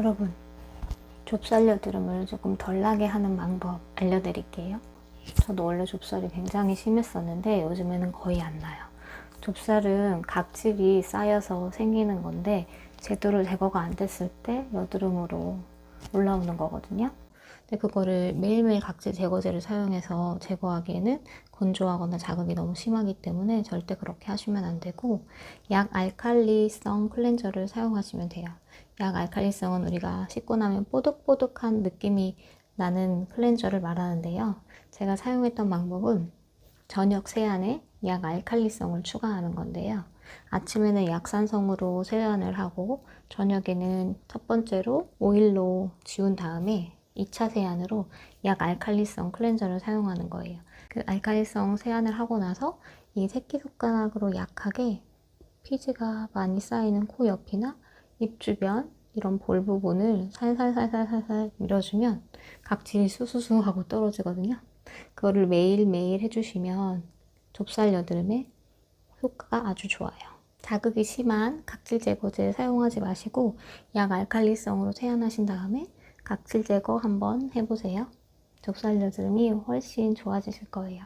여러분, 좁쌀 여드름을 조금 덜 나게 하는 방법 알려드릴게요. 저도 원래 좁쌀이 굉장히 심했었는데 요즘에는 거의 안 나요. 좁쌀은 각질이 쌓여서 생기는 건데 제대로 제거가 안 됐을 때 여드름으로 올라오는 거거든요. 근데 그거를 매일매일 각질 제거제를 사용해서 제거하기에는 건조하거나 자극이 너무 심하기 때문에 절대 그렇게 하시면 안 되고 약 알칼리성 클렌저를 사용하시면 돼요. 약 알칼리성은 우리가 씻고 나면 뽀득뽀득한 느낌이 나는 클렌저를 말하는데요. 제가 사용했던 방법은 저녁 세안에 약 알칼리성을 추가하는 건데요. 아침에는 약산성으로 세안을 하고 저녁에는 첫 번째로 오일로 지운 다음에 2차 세안으로 약 알칼리성 클렌저를 사용하는 거예요. 그 알칼리성 세안을 하고 나서 이 새끼손가락으로 약하게 피지가 많이 쌓이는 코 옆이나 입 주변 이런 볼 부분을 살살살살살살 밀어주면 각질이 수수수 하고 떨어지거든요. 그거를 매일매일 해주시면 좁쌀 여드름에 효과가 아주 좋아요. 자극이 심한 각질 제거제 사용하지 마시고 약 알칼리성으로 세안하신 다음에 각질 제거 한번 해보세요. 좁쌀 여드름이 훨씬 좋아지실 거예요.